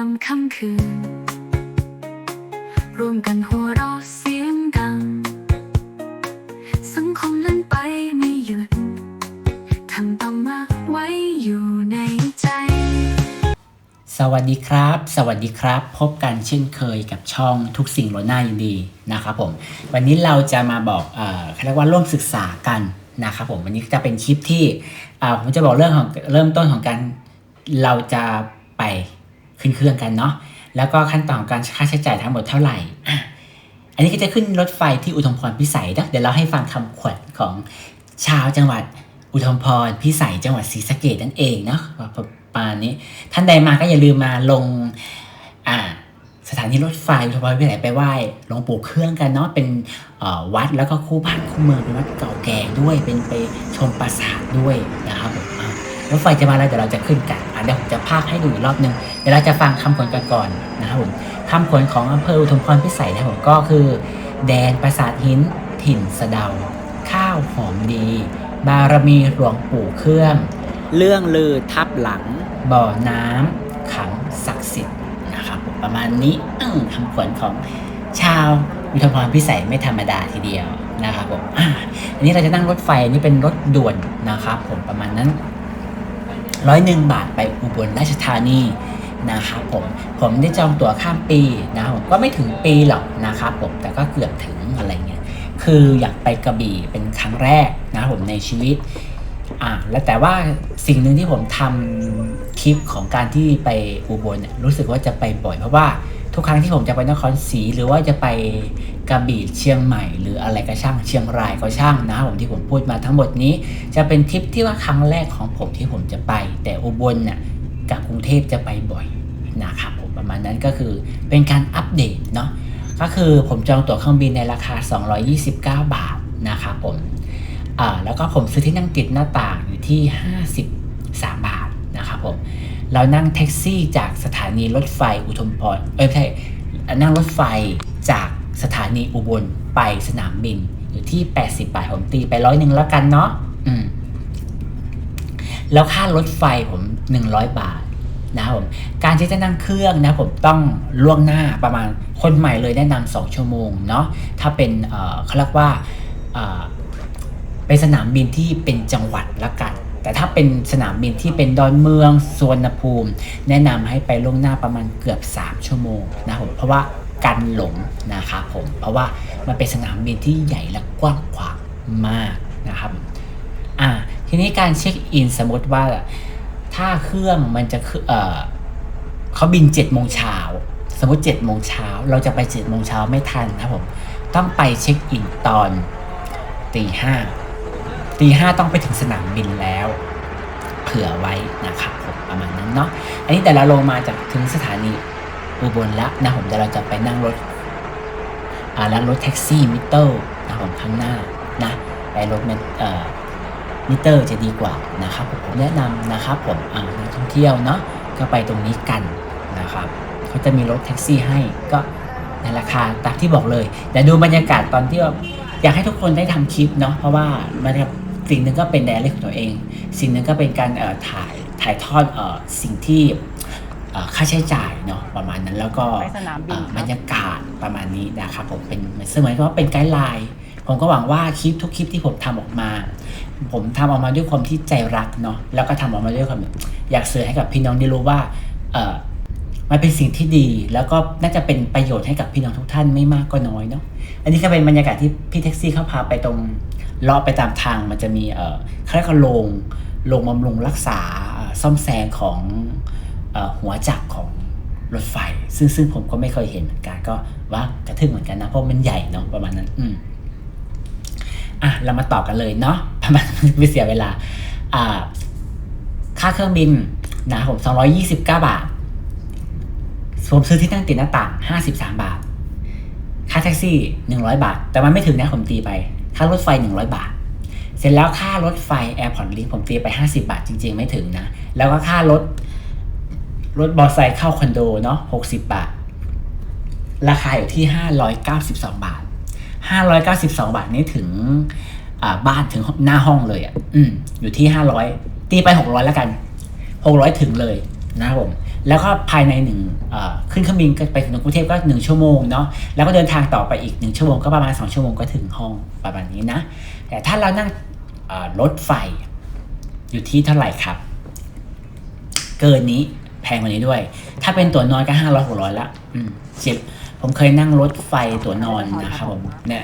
ามค่ำคืน ร่วมกันหัวเราะเสียงดัง สังคมเล่นไปไม่หยุดทำต้องมาไว้อยู่ในใจ สวัสดีครับ สวัสดีครับ พบกันเช่นเคยกับช่องทุกสิ่งล้นหน้ายินดีนะครับผม วันนี้เราจะมาบอกเอ่อเขาเรียกว่าร่วมศึกษากันนะครับผมวันนี้จะเป็นคลิปที่ผมจะบอกเรื่องของเริ่มต้นของการเราจะไป ขึ้นเครื่องกันเนาะแล้วก็ขั้นตอนการค่าใช้จ่ายทั้งหมดเท่าไหร่ อันนี้ก็จะขึ้นรถไฟที่อุทุมพรพิสัยนะเดี๋ยวเราให้ฟังคำขวัญของชาวจังหวัดอุทุมพรพิสัยจังหวัดศรีสะเกดนั่นเองเนาะประมาณนี้ ท่านใดมาก็อย่าลืมมาลงอ่าสถานีรถไฟอุทุมพรพิสัยไปไหว้หลวงปู่เครื่องกันเนาะเป็นวัดแล้วก็คู่บ้านคู่เมืองเป็นวัดเก่าแก่ด้วยเป็นไปชมปราสาทด้วยนะครับ รถไฟจะมาแล้วเดี๋ยวเราจะขึ้นกันอะเดี๋ยวผมจะพากให้ดูอีกรอบหนึ่งเดี๋ยวเราจะฟังคำขวัญกันก่อนนะครับผมคำขวัญของอำเภออุทุมพรพิสัยนะครับผมก็คือ แดนปราสาทหินถิ่นสะเดา ข้าวหอมดี บารมีหลวงปู่เครื่อง เรื่องลือทับหลัง บ่อน้ำขังศักดิ์สิทธิ์นะครับผมประมาณนี้คำขวัญของชาวอุทุมพรพิสัยไม่ธรรมดาทีเดียวนะครับผมอันนี้เราจะนั่งรถไฟอันนี้เป็นรถด่วนนะครับผมประมาณนั้น ร้อยหนึ่งบาทไปอุบลราชธานีนะครับผมผมได้จองตั๋วข้ามปีนะครับผมก็ไม่ถึงปีหรอกนะครับผมแต่ก็เกือบถึงอะไรเงี้ยคืออยากไปกระบี่เป็นครั้งแรกนะครับผมในชีวิตอ่าแล้วแต่ว่าสิ่งหนึ่งที่ผมทำคลิปของการที่ไปอุบลเนี่ยรู้สึกว่าจะไปบ่อยเพราะว่า ทุกครั้งที่ผมจะไปนครศรีหรือว่าจะไปกระบี่เชียงใหม่ หรืออะไรก็ช่างเชียงรายก็ช่างนะผมที่ผมพูดมาทั้งหมดนี้ จะเป็นทริปที่ว่าครั้งแรกของผมที่ผมจะไป แต่อุบลเนี่ยกับกรุงเทพจะไปบ่อยนะครับผมประมาณนั้นก็คือเป็นการอัปเดตเนาะก็คือผมจองตั๋วเครื่องบินในราคา 229 บาทนะครับผมอ่าแล้วก็ผมซื้อที่นั่งติดหน้าต่างอยู่ที่ 53 บาทนะครับผม เรานั่งแท็กซี่จากสถานีรถไฟอุทุมพรเอ้ยไม่ใช่นั่งรถไฟจากสถานีอุบลไปสนามบินอยู่ที่ 80 บาทผมตีไปร้อยหนึ่งแล้วกันเนาะอืมแล้วค่ารถไฟผม 100 บาทนะครับผมการที่จะนั่งเครื่องนะผมต้องล่วงหน้าประมาณคนใหม่เลยแนะนำ2ชั่วโมงเนาะถ้าเป็นเขาเรียกว่าเอ่อเป็นสนามบินที่เป็นจังหวัดละกัน แต่ถ้าเป็นสนามบินที่เป็นดอนเมืองสวนภูมิ แนะนำให้ไปล่วงหน้าประมาณเกือบ 3 ชั่วโมงนะครับผมเพราะว่ากันหลงนะครับผม เพราะว่ามันเป็นสนามบินที่ใหญ่และกว้างขวางมากนะครับอ่าทีนี้การเช็คอินสมมติว่าถ้าเครื่องมันจะเออเขาบิน7จ็ดโมงเช้าสมมติ7จ็ดโมงเช้าเราจะไป7จ็ดโมงเช้าไม่ทันนะครับผมต้องไปเช็คอินตอนตีห้า ตีห้าต้องไปถึงสนามบินแล้ว เผื่อไว้นะครับผมประมาณนั้นเนาะอันนี้แต่เราลงมาจากถึงสถานีอุบลล้วนะผมเดี๋ยวเราจะไปนั่งรถอ่าแล้วรถแท็กซี่มิเตอร์นะผมข้างหน้านะไปรถเมนเอ่อมิเตอร์จะดีกว่านะครับผมแนะนำนะครับผมอ่านักท่องเที่ยวเนาะก็ไปตรงนี้กันนะครับเขาจะมีรถแท็กซี่ให้ก็ในราคาตามที่บอกเลยแต่ดูบรรยากาศตอนที่อยากให้ทุกคนได้ทำคลิปเนาะเพราะว่ามันแบบ สิ่งหนึ่งก็เป็นแดรี่ของตัวเอง สิ่งหนึ่งก็เป็นการเอ่อถ่ายถ่ายทอดเอ่อสิ่งที่เอ่อค่าใช้จ่ายเนาะประมาณนั้นแล้วก็ไปสนามบินเอ่อครับบรรยากาศประมาณนี้นะครับผมเป็นเหมือนเสมือนกับว่าเป็นไกด์ไลน์ผมก็หวังว่าคลิปทุกคลิปที่ผมทำออกมา ผมทำออกมาด้วยความที่ใจรักเนาะแล้วก็ทำออกมาด้วยความอยากสื่อให้กับพี่น้องได้รู้ว่าเออมันเป็นสิ่งที่ดี แล้วก็น่าจะเป็นประโยชน์ให้กับพี่น้องทุกท่านไม่มากก็น้อยเนาะอันนี้ก็เป็นบรรยากาศที่พี่แท็กซี่เขาพาไปตรง เลาะไปตามทางมันจะมีเอ่อเขาเรียกว่าโรงโรงบำรุงรักษาซ่อมแซมของอหัวจักรของรถไฟ ซึ่งซึ่งผมก็ไม่เคยเห็นเหมือนกันก็ว่ากระทึ่งเหมือนกันนะ เพราะมันใหญ่เนาะประมาณนั้น อืมอะเรามาต่อกันเลยเนาะประมาณไม่เสียเวลา อ่า ค่าเครื่องบินนะผม 229 บาทผมซื้อที่นั่งติดหน้าต่าง 53 บาท ค่าแท็กซี่ 100 บาท แต่มันไม่ถึงนะผมตีไป ค่ารถไฟ 100 บาท เสร็จแล้วค่ารถไฟ Airport Link ผมตีไป 50 บาทจริง ๆ ไม่ถึงนะ แล้วก็ค่ารถรถบอไซค์เข้าคอนโดเนาะ60 บาท ราคาอยู่ที่ 592 บาท 592 บาทนี่ถึงบ้านถึงหน้าห้องเลยอะ อืม อยู่ที่ 500 ตีไป 600 แล้วกัน 600 ถึงเลยนะครับผม แล้วก็ภายในหนึ่งขึ้นเครื่องบินไปถึงกรุงเทพก็หนึ่งชั่วโมงเนาะแล้วก็เดินทางต่อไปอีกหนึ่งชั่วโมงก็ประมาณสองชั่วโมงก็ถึงห้องประมาณนี้นะ แต่ถ้าเรานั่งรถไฟอยู่ที่เท่าไหร่ครับ เกินนี้แพงกว่านี้ด้วย ถ้าเป็นตั๋วนอนก็ห้าร้อยหกร้อยละอืมเจ็บผมเคยนั่งรถไฟตั๋วนอนนะครับผมเนี่ย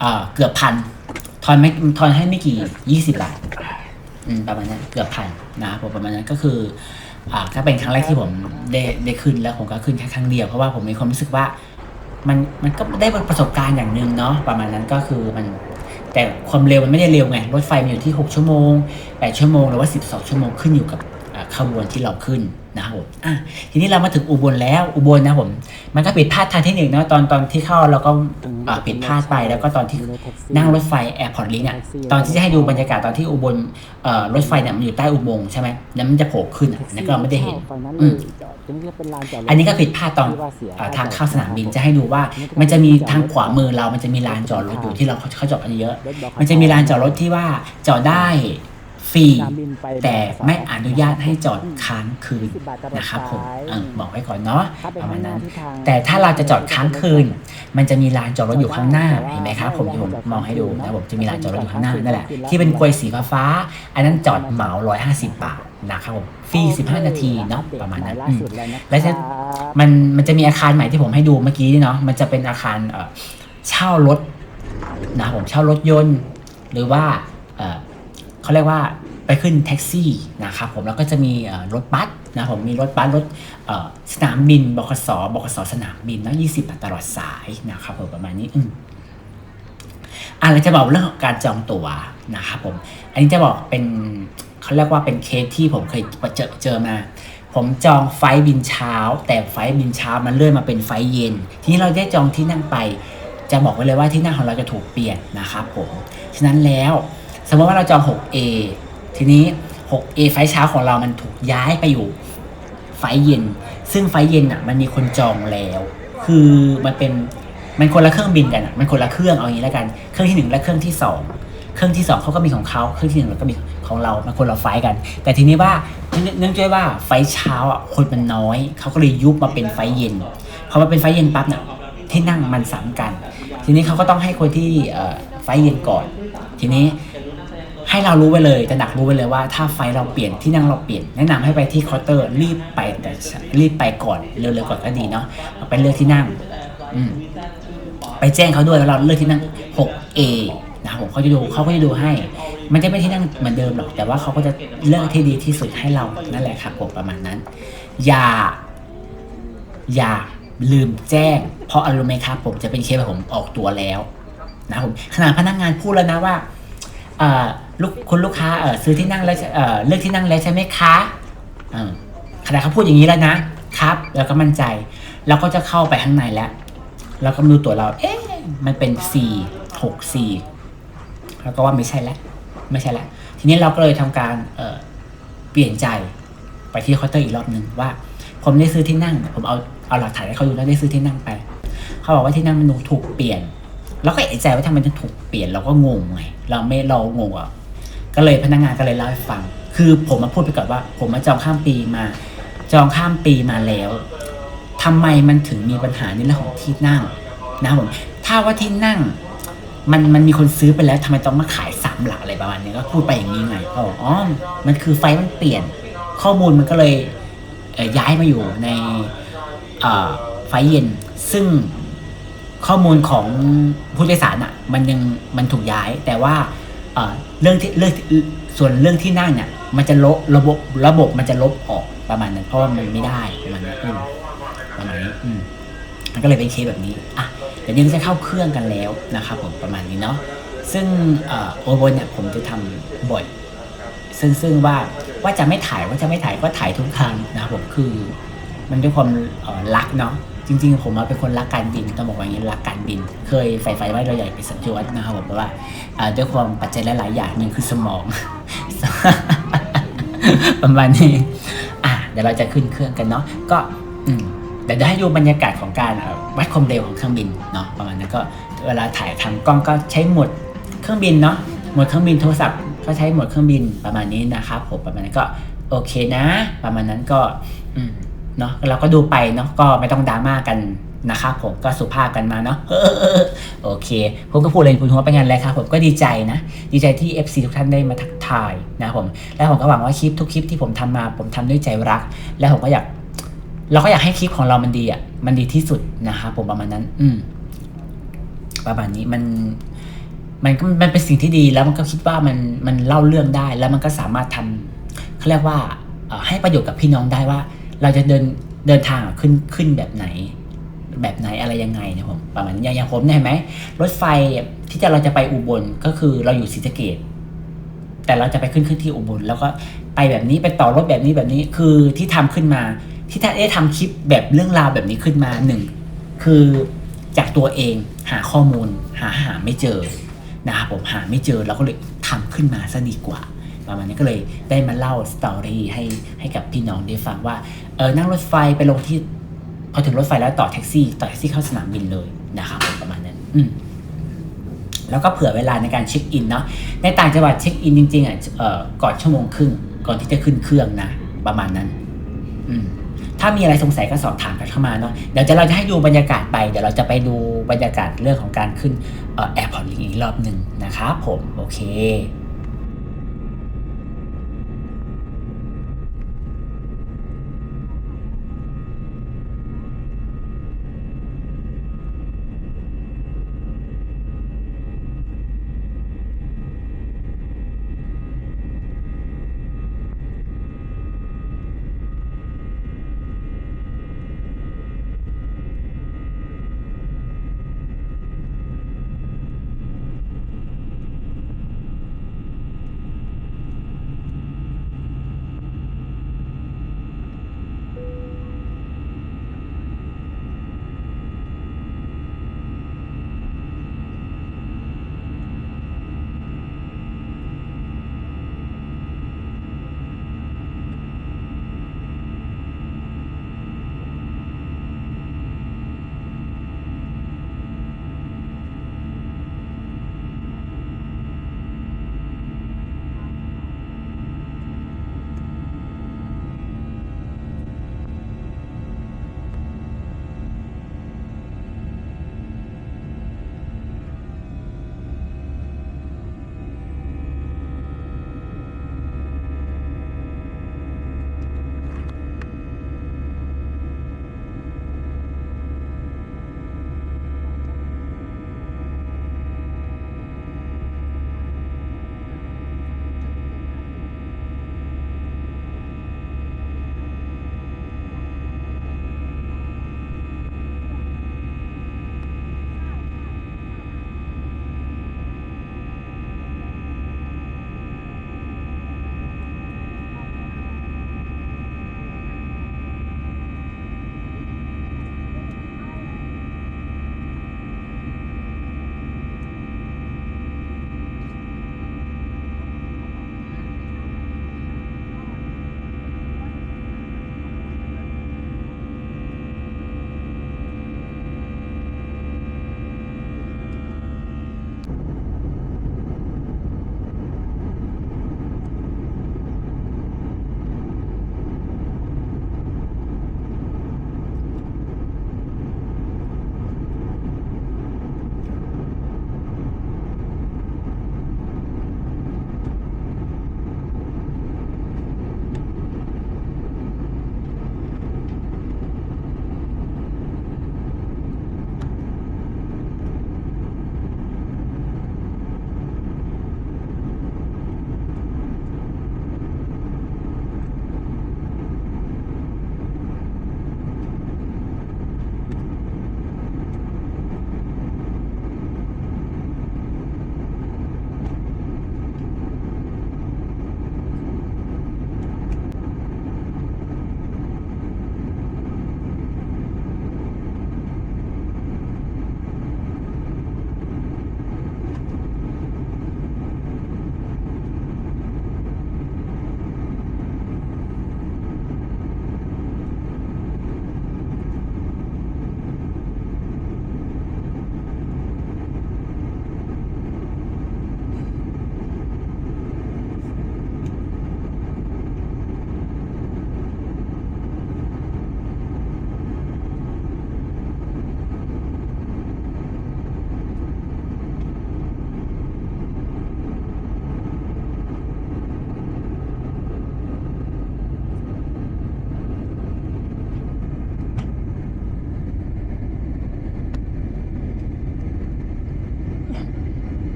เออเกือบพันทอนไม่ทอนให้ไม่กี่ยี่สิบบาทอืมประมาณนั้นเกือบพันนะครับผมประมาณนั้นก็คือ ถ้าเป็นครั้งแรกที่ผมได้ได้ขึ้นแล้วผมก็ขึ้นแค่ครั้งเดียวเพราะว่าผมมีความรู้สึกว่า มันมันก็ได้ประสบการณ์อย่างหนึ่งเนาะประมาณนั้นก็คือมัน แต่ความเร็วมันไม่ได้เร็วไงรถไฟมันอยู่ที่ 6 ชั่วโมง 8 ชั่วโมง หรือว่า 12 ชั่วโมงขึ้นอยู่กับขบวนที่เราขึ้น นะครับผมอะทีนี้เรามาถึงอุบลแล้วอุบลนะผม มันก็ผิดพลาดทางเทคนิคเนาะตอนตอนที่เข้าเราก็อ่าผิดพลาดไปแล้วก็ตอนที่นั่งรถไฟแอร์พอร์ตลิงอะตอนที่จะให้ดูบรรยากาศตอนที่อุบลเอ่อรถไฟเนี่ยมันอยู่ใต้อุโมงค์ใช่ไหมแล้วมันจะโผล่ขึ้นอะนั่นก็เราไม่ได้เห็นอืมอันนี้ก็ผิดพลาดตอนอ่าทางเข้าสนามบินจะให้ดูว่า มันจะมีทางขวามือเรามันจะมีลานจอดรถอยู่ที่เราเขาจอดกันเยอะ มันจะมีลานจอดรถที่ว่าจอดได้ ฟรีแต่ไม่อนุญาตให้จอดค้างคืนนะครับผมเออบอกไว้ก่อนเนาะประมาณนั้น แต่ถ้าเราจะจอดค้างคืน มันจะมีลานจอดรถอยู่ข้างหน้าเห็นไหมครับผมที่ผมมองให้ดูนะผมจะมีลานจอดรถอยู่ข้างหน้านั่นแหละที่เป็นกลวยสีฟ้าๆอันนั้นจอดเหมา 150 บาทนะครับผมฟรี15 นาทีเนาะประมาณนั้นอืมแล้วจะมันมันจะมีอาคารใหม่ที่ผมให้ดูเมื่อกี้นี่เนาะมันจะเป็นอาคารเอ่อเช่ารถนะครับผมเช่ารถยนต์ หรือว่า เขาเรียกว่าไปขึ้นแท็กซี่นะครับผมแล้วก็จะมีรถบัสนะผมมีรถบัสรถสนามบินบขสบขสสนามบินนะ20บาทตลอดสายนะครับผมประมาณนี้อืมอะเราจะบอกเรื่องของการจองตั๋วนะครับผม อันนี้จะบอกเป็นเขาเรียกว่าเป็นเคสที่ผมเคยเจอเจอมา ผมจองไฟล์บินเช้า แต่ไฟล์บินเช้ามันเลื่อนมาเป็นไฟล์เย็น ทีนี้เราได้จองที่นั่งไป จะบอกไว้เลยว่าที่นั่งของเราจะถูกเปลี่ยนนะครับผม ฉะนั้นแล้ว สมมติว่าเราจอง 6A ทีนี้ 6A ไฟเช้าของเรามันถูกย้ายไปอยู่ ไฟเย็น ซึ่งไฟเย็นอะ มันมีคนจองแล้ว คือมันเป็นมันคนละเครื่องบินกันอะ มันคนละเครื่องเอาอย่างนี้แล้วกัน เครื่องที่หนึ่งและเครื่องที่สองเครื่องที่สองเขาก็มีของเขาเครื่องที่หนึ่งแล้วก็มีของเรา มันคนละไฟกัน แต่ทีนี้ว่าเนื่องเนื่องด้วยว่าไฟเช้าอะคนมันน้อย เขาก็เลยยุบมาเป็นไฟเย็น พอมาเป็นไฟเย็นปั๊บเนี่ยที่นั่งมันซ้ำกัน ทีนี้เขาก็ต้องให้คนที่เอ่อไฟเย็นก่อน ทีนี้ ให้เรารู้ไว้เลยจะดักรู้ไว้เลยว่า ถ้าไฟเราเปลี่ยนที่นั่งเราเปลี่ยน แนะนำให้ไปที่เคาน์เตอร์รีบไปแต่รีบไปก่อนเร็วๆก่อนก็ดีเนาะไปเลือกที่นั่งอืไปแจ้งเขาด้วยว่าเราเลือกที่นั่ง 6A นะครับผมเขาจะดูเขาก็จะดูให้ มันจะไม่ที่นั่งเหมือนเดิมหรอก แต่ว่าเขาก็จะเลือกที่ดีที่สุดให้เรานั่นแหละครับผมประมาณนั้น อย่า อย่าลืมแจ้ง เพราะอะไรรู้ไหมครับผมจะเป็นเคสแบบผมออกตัวแล้ว นะครับผมขนาดพนักงานพูดแล้วนะว่าเอ่อ ลูกคุณลูกค้าเอ่อซื้อที่นั่งแล้วเอ่อเลือกที่นั่งแล้วใช่ไหมคะขนาดเขาพูดอย่างนี้แล้วนะครับ แล้วก็มั่นใจเราก็จะเข้าไปข้างในแล้วเราก็มาดูตัวเรา เอ๊ะมันเป็นสี่หกสี่แล้วก็ว่าไม่ใช่แล้วไม่ใช่แล้วทีนี้เราก็เลยทำการเออเปลี่ยนใจไปที่เคาน์เตอร์อีกรอบหนึ่งว่า ผมได้ซื้อที่นั่ง ผมเอาเอาหลักฐานให้เขาดูแล้วได้ซื้อที่นั่งไป เขาบอกว่าที่นั่งมันถูกเปลี่ยนเราก็เอะใจว่าทำไมถึงถูกเปลี่ยนเราก็งงไงเราไม่เรางงอะ ก็เลยพนักงานก็เลยเล่าให้ฟัง คือผมมาพูดไปก่อนว่า ผมมาจองข้ามปีมา จองข้ามปีมาแล้วทำไมมันถึงมีปัญหาในเรื่องของที่นั่งนะครับผม ถ้าว่าที่นั่ง มันมันมีคนซื้อไปแล้วทำไมต้องมาขายสามหลักอะไรประมาณนี้ก็พูดไปอย่างนี้ไงเขาบอกอ๋อ มันคือไฟมันเปลี่ยน ข้อมูลมันก็เลยเย้ายมาอยู่ในไฟเย็น ซึ่งข้อมูลของผู้โดยสารอะ มันยังมันถูกย้ายแต่ว่า เรื่องที่เรื่องส่วนเรื่องที่นั่งเนี่ยมันจะลบระบบระบบมันจะลบออกประมาณนั้นเพราะว่ามันไม่ได้ประมาณนั้นอืมประมาณนี้อืมมันก็เลยเป็นเคสแบบนี้อะเดี๋ยวนี้จะเข้าเครื่องกันแล้วนะครับผมประมาณนี้เนาะซึ่งเอ่อโอโบนเนี่ยผมจะทำบ่อยซึ่งซึ่งว่าว่าจะไม่ถ่ายว่าจะไม่ถ่ายก็ถ่ายทุกครั้งนะครับผมคือ มันด้วยความรักเนาะ จริงๆ ผมเป็นคนรักการบินต้องบอกว่าอย่างนี้รักการบิน เคยใฝ่ฝันว่าเราอยากเป็นสัญจวตนะครับผมเพราะว่าด้วยความปัจจัยหลายๆอย่างหนึ่งคือสมอง ประมาณนี้อะเดี๋ยวเราจะขึ้นเครื่องกันเนาะก็อืมเดี๋ยวจะให้ดูบรรยากาศของการวัดความเร็วของเครื่องบินเนาะประมาณนั้นก็เวลาถ่ายทำกล้องก็ใช้หมดเครื่องบินเนาะหมดเครื่องบินโทรศัพท์ก็ใช้หมดเครื่องบินประมาณนี้นะครับผมประมาณนั้นก็โอเคนะ ประมาณนั้นก็อืม เนาะเราก็ดูไปเนาะก็ไม่ต้องดราม่ากันนะครับผมก็สุภาพกันมาเนาะโอเค ผมก็พูดเลยคุณหัวไปงานแล้วครับผมก็ดีใจนะ ดีใจที่ FC ทุกท่านได้มาทักทายนะผมแล้วผมก็หวังว่าคลิปทุกคลิปที่ผมทำมา ผมทำด้วยใจรัก แล้วผมก็อยาก เราก็อยากให้คลิปของเรามันดีอะมันดีที่สุดนะครับผมประมาณนั้น อืมประมาณนี้มันมันก็มันเป็นสิ่งที่ดีแล้วมันก็คิดว่ามันมันเล่าเรื่องได้ แล้วมันก็สามารถทำเขาเรียกว่าให้ประโยชน์กับพี่น้องได้ว่า เราจะเดินเดินทางขึ้นขึ้นแบบไหน แบบไหนอะไรยังไงนะผมประมาณนี้อย่างอย่างผมเนี่ยเห็นไหมรถไฟที่จะเราจะไปอุบลก็คือเราอยู่ศรีสะเกดแต่เราจะไปขึ้นขึ้นที่อุบลแล้วก็ไปแบบนี้ไปต่อรถแบบนี้แบบนี้คือที่ทำขึ้นมา ที่ท่านได้ทำคลิปแบบเรื่องราวแบบนี้ขึ้นมาหนึ่งคือจากตัวเองหาข้อมูลหาหาไม่เจอนะครับผมหาไม่เจอเราก็เลยทำขึ้นมาซะดีกว่า ประมาณนี้ก็เลยได้มาเล่าสตอรี่ให้ให้กับพี่น้องได้ฟังว่าเออนั่งรถไฟไปลงที่พอถึงรถไฟแล้วต่อแท็กซี่ ต่อแท็กซี่เข้าสนามบินเลยนะครับประมาณนั้นอืแล้วก็เผื่อเวลาในการเช็คอินเนาะในต่างจังหวัดเช็คอินจริงๆอะเอ่อก่อนชั่วโมงครึ่งก่อนที่จะขึ้นเครื่องนะ ประมาณนั้น อืมถ้ามีอะไรสงสัยก็สอบถามกันเข้ามาเนาะเดี๋ยวจะเราจะให้ดูบรรยากาศไป เดี๋ยวเราจะไปดูบรรยากาศเรื่องของการขึ้นแอร์พอร์ตลิงอีกรอบหนึ่งนะครับผม โอเค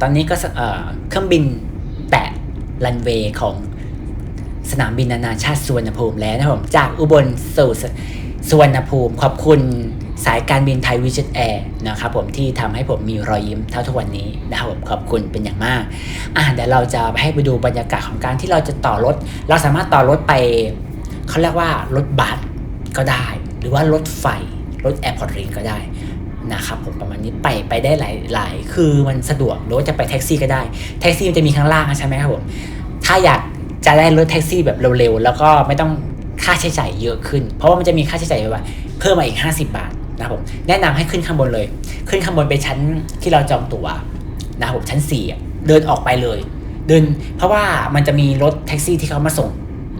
ตอนนี้ก็เครื่องบินแตะรันเวย์ของสนามบินนานาชาติสุวรรณภูมิแล้วนะครับผมจากอุบลสู่สุวรรณภูมิ ขอบคุณสายการบินไทยวิจิตแอร์นะครับผมที่ทำให้ผมมีรอยยิ้มเท่าทุกวันนี้นะครับผมขอบคุณเป็นอย่างมากอะเดี๋ยวเราจะให้ไปดูบรรยากาศของการที่เราจะต่อรถ เราสามารถต่อรถไปเขาเรียกว่ารถบัสก็ได้ หรือว่ารถไฟรถแอร์พอร์ตลิงก็ได้ นะครับผมประมาณนี้ไปไปได้หลายหลายคือมันสะดวกหรือว่าจะไปแท็กซี่ก็ได้แท็กซี่มันจะมีข้างล่างใช่ไหมครับผมถ้าอยากจะได้รถแท็กซี่แบบเร็วๆแล้วก็ไม่ต้องค่าใช้จ่ายเยอะขึ้น เพราะว่ามันจะมีค่าใช้จ่ายแบบเพิ่มมาอีก 50 บาทนะครับผมแนะนำให้ขึ้นข้างบนเลย ขึ้นข้างบนไปชั้นที่เราจองตั๋วนะครับผมชั้น 4 เดินออกไปเลย เดินเพราะว่ามันจะมีรถแท็กซี่ที่เขามาส่ง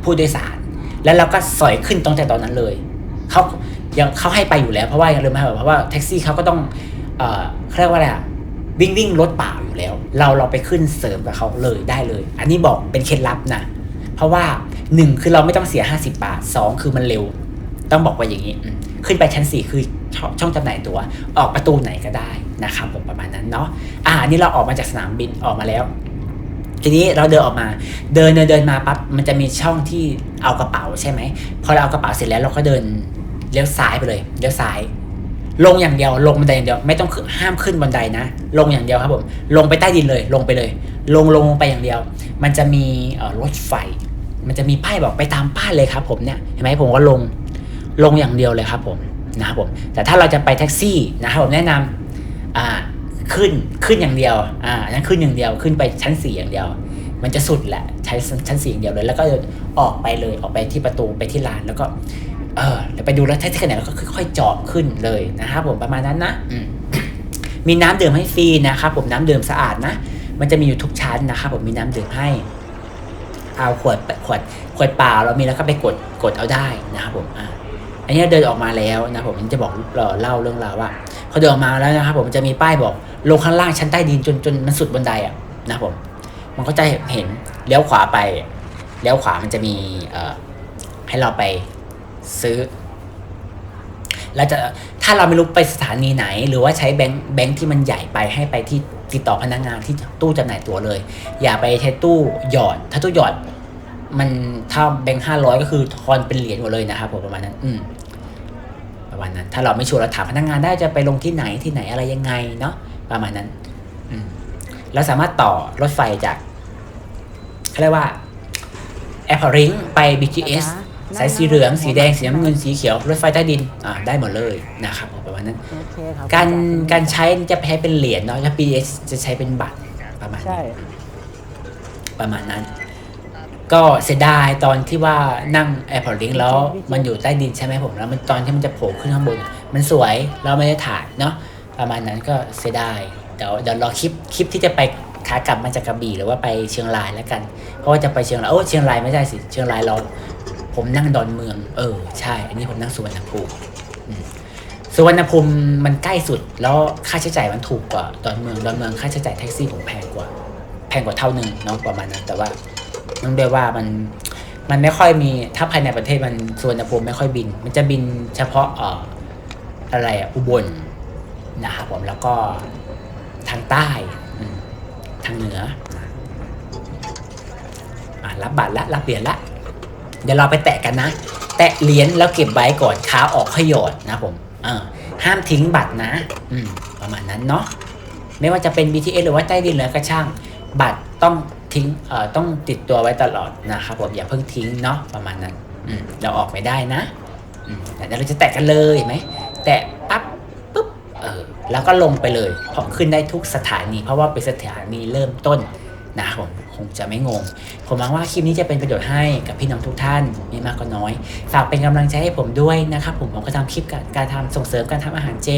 ผู้โดยสาร แล้วเราก็สอยขึ้นตรงแต่ตอนนั้นเลยเขา ยังเขาให้ไปอยู่แล้วเพราะว่าอย่าลืมนะครับเพราะว่าแท็กซี่เขาก็ต้องเอ่อเขาเรียกว่าอะไรอะวิ่งวิ่งรถเปล่าอยู่แล้ว เราเราไปขึ้นเสริมกับเขาเลยได้เลย อันนี้บอกเป็นเคล็ดลับนะ เพราะว่าหนึ่งคือเราไม่ต้องเสีย 50 บาทสองคือมันเร็ว ต้องบอกว่าอย่างนี้ ขึ้นไปชั้น 4 คือช่องช่องจำหน่ายตัวออกประตูไหนก็ได้นะครับผมประมาณนั้นเนาะอ่านนี้เราออกมาจากสนามบินออกมาแล้ว ทีนี้เราเดินออกมา เดินเดินเดินมาปั๊บมันจะมีช่องที่เอากระเป๋าใช่ไหมพอเราเอากระเป๋าเสร็จแล้วเราก็เดิน เลี้ยวซ้ายไปเลยเลี้ยวซ้าย ลงอย่างเดียวลงบันไดอย่างเดียวไม่ต้องขึ้นห้ามขึ้นบันไดนะ ลงอย่างเดียวครับผมลงไปใต้ดินเลยลงไปเลย ลงลงไปอย่างเดียว มันจะมีรถไฟ มันจะมีป้ายบอกไปตามป้ายเลยครับ ผมเนี่ยเห็นไหมผมก็ลงลงอย่างเดียวเลยครับผมนะครับผมแต่ถ้าเราจะไปแท็กซี่นะครับผมแนะนำอ่าขึ้นขึ้นอย่างเดียวอ่านั้นขึ้นอย่างเดียวขึ้นไปชั้นสี่อย่างเดียว มันจะสุดแหละใช้ชั้นสี่อย่างเดียวเลย แล้วก็ออกไปเลยออกไปที่ประตูไปที่ลานแล้วก็ เออเดี๋ยวไปดูแล้วแท็กซี่คันไหนแล้วก็ค่อยๆจอดขึ้นเลยนะครับผมประมาณนั้นนะมีน้ำดื่มให้ฟรีนะครับผมน้ำดื่มสะอาดนะ มันจะมีอยู่ทุกชั้นนะครับผมมีน้ำดื่มให้ เอาขวดขวดขวดเปล่าเรามีแล้วก็ไปกดกดเอาได้นะครับผมอ่าอันนี้เดินออกมาแล้วนะผมจะบอกเล่าเล่าเรื่องราวว่าพอเดินออกมาแล้วนะครับผมจะมีป้ายบอกลงข้างล่างชั้นใต้ดินจนจนมันสุดบันไดอะนะผมมันก็จะเห็นเลี้ยวขวาไปเลี้ยวขวามันจะมีเอ่อให้เราไป ซื้อเราจะถ้าเราไม่รู้ไปสถานีไหน หรือว่าใช้แบงค์แบงค์ที่มันใหญ่ไปให้ไปที่ติดต่อพนักงานที่ตู้จำหน่ายตั๋วเลย อย่าไปใช้ตู้หยอด ถ้าตู้หยอด มันถ้าแบงค์ห้าร้อยก็คือทอนเป็นเหรียญหมดเลยนะครับผมประมาณนั้น อืมประมาณนั้น ถ้าเราไม่ชัวร์เราถามพนักงานได้จะไปลงที่ไหนที่ไหนอะไรยังไงเนาะประมาณนั้น อืมเราสามารถต่อรถไฟจากเขาเรียกว่าแอร์พอร์ริงไป BTS สายสีเหลือง สีแดง สีน้ำเงิน สีเขียว รถไฟใต้ดิน อ่า ได้หมดเลยนะครับผมประมาณนั้นโอเคครับการการใช้จะใช้เป็นเหรียญเนาะถ้า BTS จะใช้เป็นบัตรประมาณใช่นี้ประมาณนั้น ก็เสียดายตอนที่ว่านั่ง Airport Link แล้วมันอยู่ใต้ดินใช่ไหมผม แล้วมันตอนที่มันจะโผล่ขึ้นข้างบนอะมันสวย เราไม่ได้ถ่ายเนาะ ประมาณนั้นก็เสียดาย เดี๋ยวเดี๋ยวรอคลิปคลิปที่จะไป ขากลับมาจากกระบี่หรือว่าไปเชียงรายแล้วกัน เพราะว่าจะไปเชียงรายโอ้เชียงรายไม่ใช่สิเชียงรายเราผมนั่งดอนเมือง เออใช่ อันนี้ผมนั่งสุวรรณภูมิสุวรรณภูมิมันใกล้สุด แล้วค่าใช้จ่ายมันถูกกว่าดอนเมืองดอนเมืองค่าใช้จ่ายแท็กซี่ผมแพงกว่า แพงกว่าเท่าหนึ่งเนาะประมาณนั้น แต่ว่ามันเรียว่ามันมันไม่ค่อยมีถ้าภายในประเทศมันสุวรรณภูมิไม่ค่อยบิน มันจะบินเฉพาะเอ่ออะไรอะอุบลนะครับผมแล้วก็ทางใต้ ทางเหนืออะรับบัตรละรับเหรียญละ เดี๋ยวเราไปแตะกันนะ แตะเหรียญแล้วเก็บไว้ก่อนขาออกขยอดนะผมเออห้ามทิ้งบัตรนะ อืม ประมาณนั้นเนาะ ไม่ว่าจะเป็น BTS หรือว่าใต้ดินหรืออะไรก็ช่าง บัตรต้องทิ้ง เอ่อ ต้องติดตัวไว้ตลอดนะครับผม อย่าเพิ่งทิ้งเนาะ ประมาณนั้น อืม เราออกไม่ได้นะ อืมเดี๋ยวเราจะแตะกันเลยเห็นไหม แตะปั๊บ แล้วก็ลงไปเลย เพราะขึ้นได้ทุกสถานี เพราะว่าเป็นสถานีเริ่มต้นนะครับผมคงจะไม่งง ผมหวังว่าคลิปนี้จะเป็นประโยชน์ให้กับพี่น้องทุกท่านไม่มากก็น้อย ฝากเป็นกำลังใจให้ผมด้วยนะครับผมผมก็ทำคลิปการการทำส่งเสริมการทำอาหารเจ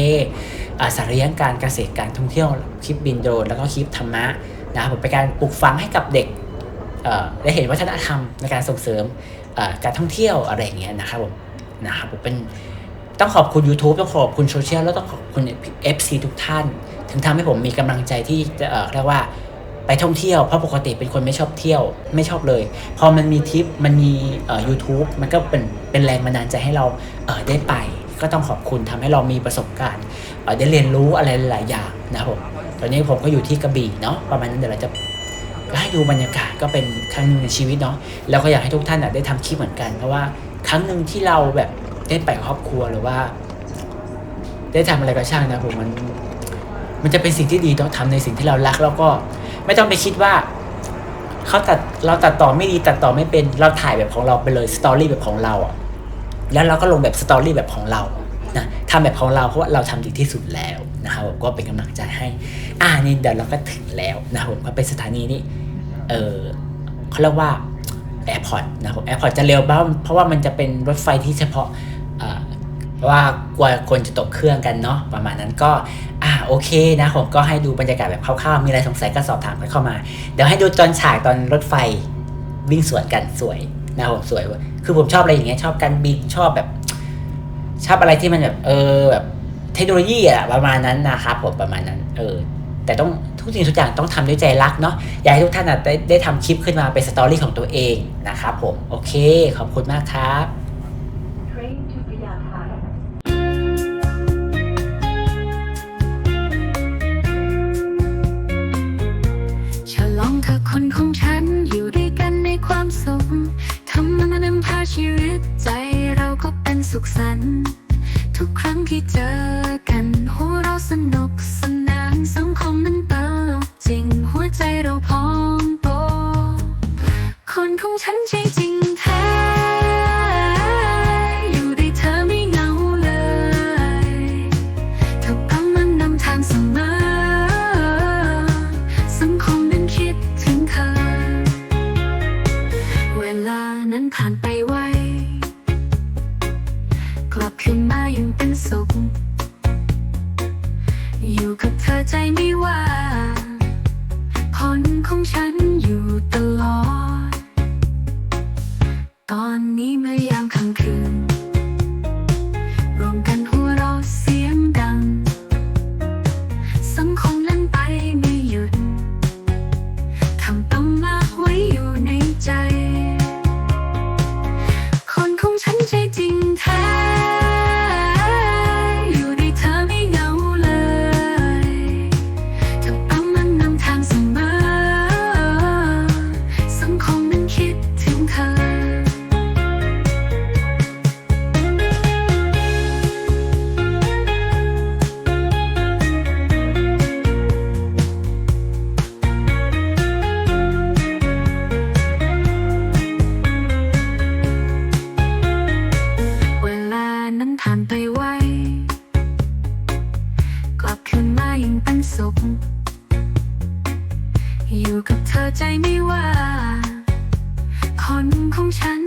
สารเลี้ยงการเกษตรการท่องเที่ยวคลิปบินโดรนแล้วก็คลิปธรรมะนะครับผมเป็นการปลูกฝังให้กับเด็กได้เห็นวัฒนธรรมในการส่งเสริมการท่องเที่ยวอะไรอย่างเงี้ยนะครับผมนะครับผมเป็น ต้องขอบคุณ YouTube ต้องขอบคุณโซเชียลแล้วต้องขอบคุณ FC ทุกท่าน ถึงทำให้ผมมีกำลังใจที่จะเออเรียกว่าไปท่องเที่ยวเพราะปกติเป็นคนไม่ชอบเที่ยวไม่ชอบเลย พอมันมีทิปมันมีเอ่อ YouTube มันก็เป็นเป็นแรงบันดาลใจให้เราเอ่อได้ไป ก็ต้องขอบคุณทำให้เรามีประสบการณ์เอ่อได้เรียนรู้อะไรหลายอย่างนะครับผมตอนนี้ผมก็อยู่ที่กระบี่เนาะประมาณนั้นเดี๋ยวเราจะให้ดูบรรยากาศก็เป็นครั้งหนึ่งในชีวิตเนาะแล้วก็อยากให้ทุกท่านน่ะได้ทำคลิปเหมือนกัน เพราะว่าครั้งหนึ่งที่เราแบบ ได้ไปครอบครัวหรือว่า ได้ทำอะไรก็ช่างนะผมมัน มันจะเป็นสิ่งที่ดีต้องทำในสิ่งที่เรารัก แล้วก็ไม่ต้องไปคิดว่าเขาตัดเราตัดต่อไม่ดีตัดต่อไม่เป็นเราถ่ายแบบของเราไปเลยสตอรี่แบบของเราอะแล้วเราก็ลงแบบสตอรี่แบบของเรานะทำแบบของเราเพราะว่าเราทำดีที่สุดแล้วนะครับก็เป็นกำลังใจให้ อ่านี่เดี๋ยวเราก็ถึงแล้วนะผมก็เป็นสถานีนี้เออเขาเรียกว่าแอร์พอร์ตนะครับผมแอร์พอร์ตจะเร็วบ้างเพราะว่ามันจะเป็นรถไฟที่เฉพาะ ว่ากลัวคนจะตกเครื่องกันเนาะประมาณนั้นก็อ่าโอเคนะผมก็ให้ดูบรรยากาศแบบคร่าวๆมีอะไรสงสัยก็สอบถามกันเข้ามา เดี๋ยวให้ดูตอนฉากตอนรถไฟวิ่งสวนกันสวยนะผมสวยคือผมชอบอะไรอย่างเงี้ยชอบการบินชอบแบบ ชอบอะไรที่มันแบบเออแบบเทคโนโลยีอะประมาณนั้นนะครับผมประมาณนั้น เออ แต่ต้องทุกสิ่งทุกอย่างต้องทำด้วยใจรักเนาะอยากให้ทุกท่านได้ได้ทำคลิปขึ้นมาเป็นสตอรี่ของตัวเองนะครับผมโอเค ขอบคุณมากครับ ชีวิตใจเราก็เป็นสุขสันต์ทุกครั้งที่เจอกันหัวเราสนุกส ของฉัน